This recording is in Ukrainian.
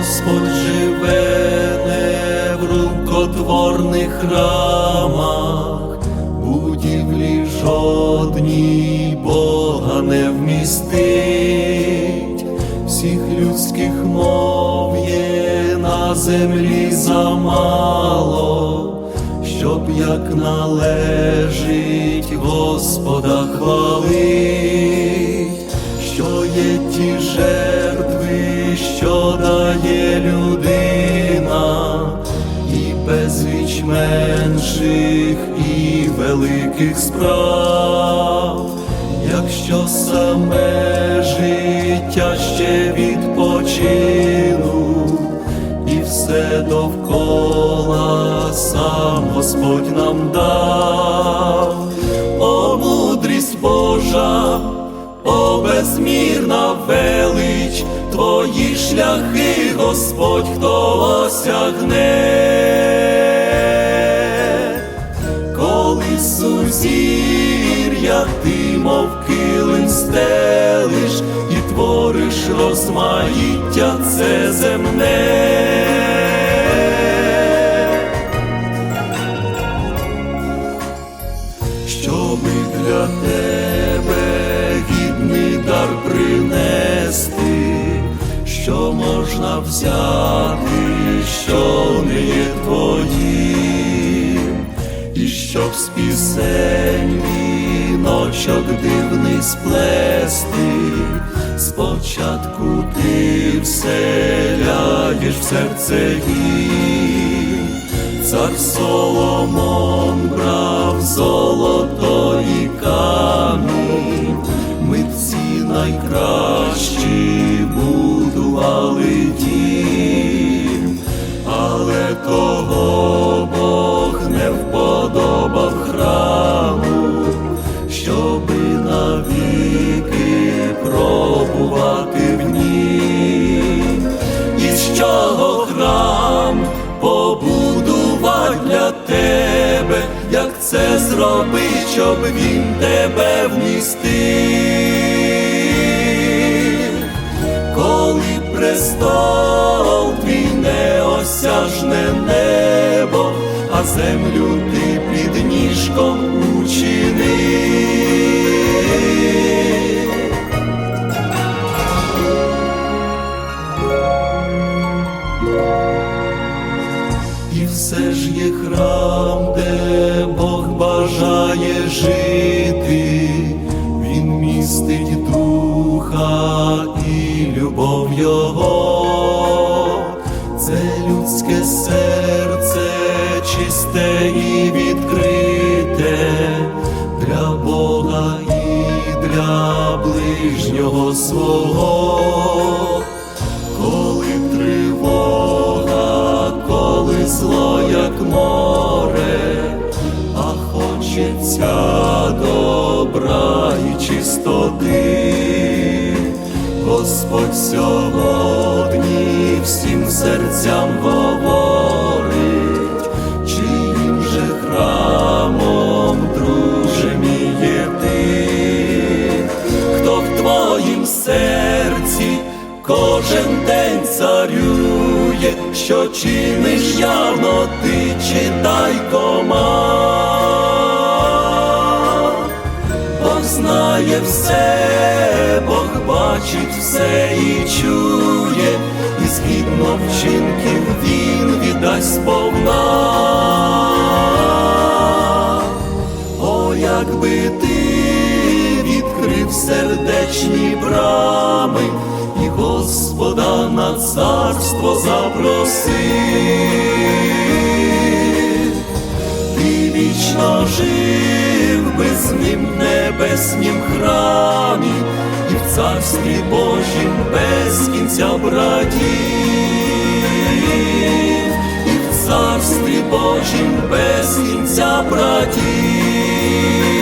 Господь живе не в рукотворних храмах, будівлі жодній Бога не вмістить, всіх людських мов є на землі замало, щоб як належить Господа хвалить, що є ті же дає людина, і безліч менших і великих справ, якщо саме життя ще відпочину, і все довкола сам Господь нам дав, о мудрість Божа, о безмірна велич, твої шляхи, Господь, хто осягне, коли сузір'я ти, мов килим стелиш, і твориш розмаїття це земне. Можна взяти, що не є твоїм, і щоб з пісень віночок дивний сплести, спочатку ти вселяєш в серце гір. Цар Соломон брав золото і камінь, митці найкращі не вподобав храму, щоби навіки пробувати в нім. І з чого храм побудувати для тебе, як це зробить, щоб він тебе вмістив, коли престол твій неосяжне землю ти під ніжком учинив. І все ж є храм, де Бог бажає жити, Він містить духа і любов Його, це людське серце чисте і відкрите для Бога і для ближнього свого. Коли тривога, коли зло, як море, а хочеться добра і чистоти, Господь сьогодні всім серцям говорить, кожен день царює, що чиниш явно ти читай кома. Бог знає все, Бог бачить все і чує, і згідно вчинків він віддасть сповна. О, якби ти відкрив сердечні брами, і Господа на царство запросив, ти вічно жив би з ним небеснім храмі, і в царстві Божім без кінця братів, і в царстві Божім без кінця братів.